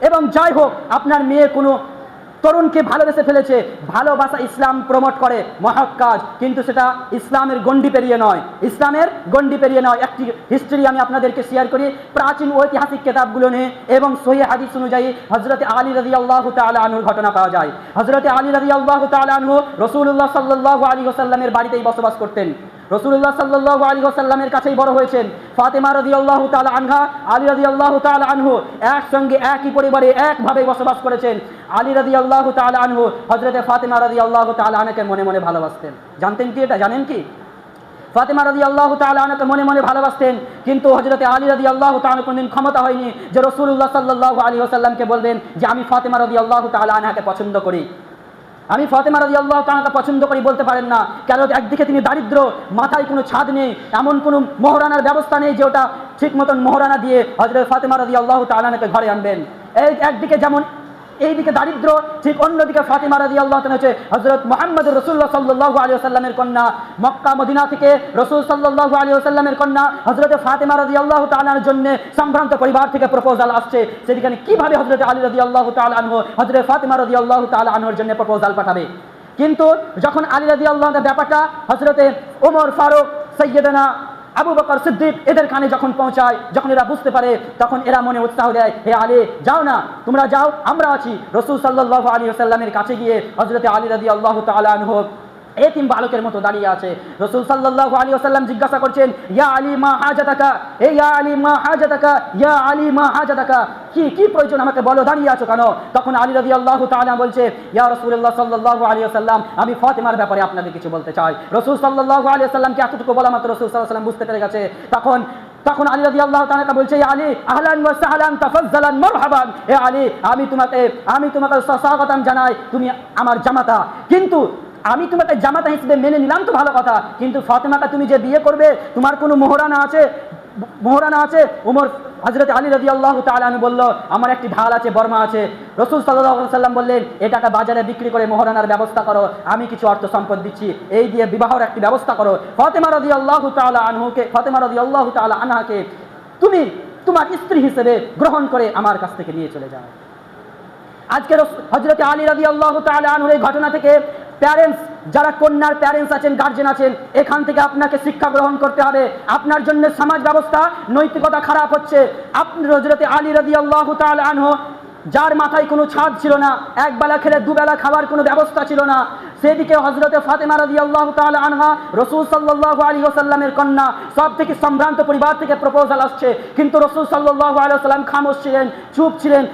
এবং যাই হোক, আপনার মেয়ে কোনো তরুণকে ভালোবেসে ফেলেছে, ভালোবাসা ইসলাম প্রমোট করে, মহৎ কাজ। কিন্তু সেটা ইসলামের গণ্ডি পেরিয়ে নয়। ইসলামের গণ্ডি পেরিয়ে নয়। একটি হিস্ট্রি আমি আপনাদেরকে শেয়ার করি। প্রাচীন ঐতিহাসিক কেতাবগুলো নিয়ে এবং সহি হাদিস অনুযায়ী হজরত আলী রাজি আল্লাহ তালা আনহুর ঘটনা পাওয়া যায়। হজরত আলী রাজি আল্লাহ তালা রসুল্লাহ সাল্লাহ আলী ওসাল্লামের বাড়িতেই বসবাস করতেন। রসুল্লাহ সাল্লাহ আলী ওসাল্লামের কাছেই বড় হয়েছেন। ফাতেমা রদি আল্লাহ তাল আনহা, আলী রদি আল্লাহ তাল আনহু একসঙ্গে একই পরিবারে একভাবে বসবাস করেছেন। আলী রদি আল্লাহ তাল আনহু হজরতে ফাতেমা রদি আল্লাহ তাল আনকে মনে মনে ভালোবাসতেন। জানতেন কি এটা? জানেন কি? ফাতেমা রাদি আল্লাহ তালকে মনে মনে ভালোবাসতেন, কিন্তু হজরতে আলী রাদি আল্লাহ তাল কোনদিন ক্ষমতা হয়নি যে রসুল্লাহ সাল্লাহ আলী ওসাল্লামকে বলবেন যে আমি ফাতেমা রাদি আল্লাহ তাল আনহাকে পছন্দ করি। আমি ফাতেমা রাজি আল্লাহ তাহাকে পছন্দ করি বলতে পারেন না। কেন একদিকে তিনি দারিদ্র, মাথায় কোনো ছাদ নেই, এমন কোনো মহরানার ব্যবস্থা নেই যে ওটা ঠিক মতন মহরানা দিয়ে হজরত ফাতেমা রাজি আল্লাহ তাহলে ঘরে আনবেন। এই একদিকে যেমন এইদিকে দারিদ্র, ঠিক অন্যদিকে ফাতিমা রাজি আল্লাহ হচ্ছে হজরত মোহাম্মদ রসুল্লাহ সাল্লাহ আলী সাল্লামের কন্যা, মক্কা, মদিনা থেকে রসুল সাল্লাহ আলী সাল্লামের কন্যা হজরত ফাতিমা রাজি আল্লাহ তালার জন্য সম্ভ্রান্ত পরিবার থেকে প্রপোজাল আসছে। সেদিকে কীভাবে হজরত আলী রাজি আল্লাহ তালহ হজরত ফাতিমা রাজি আল্লাহ তালহর জন্য প্রপোজাল পাঠাবে? কিন্তু যখন আলী রাজি আল্লাহ ব্যাপারটা হজরতে ওমর ফারুক, সৈয়দনা আবু বকর সিদ্দিক এদের কানে যখন পৌঁছায়, যখন এরা বুঝতে পারে, তখন এরা মনে উৎসাহ দেয়, হে আলী, যাও না, তোমরা যাও, আমরা আছি। রসুল সাল্লাহ আলী আসাল্লামের কাছে গিয়ে হজরত আলী রাজি আল্লাহ তালাহ এ তিন বালকের মতো দাঁড়িয়ে আছে। রসুল সাল্লাহ আলী আসাল্লাম জিজ্ঞাসা করছেন, ইয়া আলী মা হাজাতাকা? এ ইয়া আলী মা হাজাতাকা? ইয়া আলী মা হাজাতাকা? কি কি প্রয়োজন আমাকে বলো, দাঁড়িয়ে আছো কেন? তখন আলী রাজি আল্লাহ তালা বলছে, ইয়া রসুল্লাহ সাল্লাহ আলী আসাল্লাম আমি ফাতেমার ব্যাপারে আপনাদের কিছু বলতে চাই। রসুল সাল্লাহ আলী আসাল্লামকে এতটুকু বলা মাত্র রসুল সাল্লাহ বুঝতে পেরে গেছে। তখন তখন আলী রাজি আল্লাহ তাআলা বলছে, "ইয়া আলী, আহলান ওয়া সাহলান তাফাজ্জালান মারহাবান। এ আলী, আমি তোমাকে আমি তোমাকে স্বাগতম জানাই, তুমি আমার জামাতা। কিন্তু আমি তোমাকে জামাতা হিসেবে মেনে নিলাম তো ভালো কথা, কিন্তু ফাতেমাকে তুমি যে বিয়ে করবে, তোমার কোনো মোহরানা আছে? মোহরানা আছে? উমর হজরত আলী রাজি আল্লাহ তালু বলল, আমার একটি ঢাল আছে, বর্মা আছে। রসুল সাল্লাহ সাল্লাম বললেন এটাকে বাজারে বিক্রি করে মোহরানার ব্যবস্থা করো, আমি কিছু অর্থ সম্পদ দিচ্ছি, এই দিয়ে বিবাহর একটি ব্যবস্থা করো। ফতেমা রাজি আল্লাহ তালা আনহুকে, ফতেমা রাজি আল্লাহ তালা আনহাকে, তুমি তোমার স্ত্রী হিসেবে গ্রহণ করে আমার কাছ থেকে নিয়ে চলে যাও। আজকে হজরত আলী রাজি আল্লাহ তালুর এই ঘটনা থেকে প্যারেন্টস যারা কন্যার প্যারেন্টস আছেন গার্জেন আছেন, এখান থেকে আপনাকে শিক্ষা গ্রহণ করতে হবে। আপনার জন্য সমাজ ব্যবস্থা নৈতিকতা খারাপ হচ্ছে। আপনি হজরতে আলী রাজি আল্লাহ আনহ, যার মাথায় কোনো ছাদ ছিল না একবেলা খেলে দুবেলা খাওয়ার কোনো ব্যবস্থা ছিল না। সেদিকে হজরতে ফাতেমা রাজি আল্লাহ আনহা, রসুল সাল্লাহ আলী ওসাল্লামের কন্যা সব থেকে সম্ভ্রান্ত পরিবার থেকে প্রপোজাল আসছে। কিন্তু রসুল সাল্লাহ আলী সাল্লাম খামোশ ছিলেন, চুপ ছিলেন।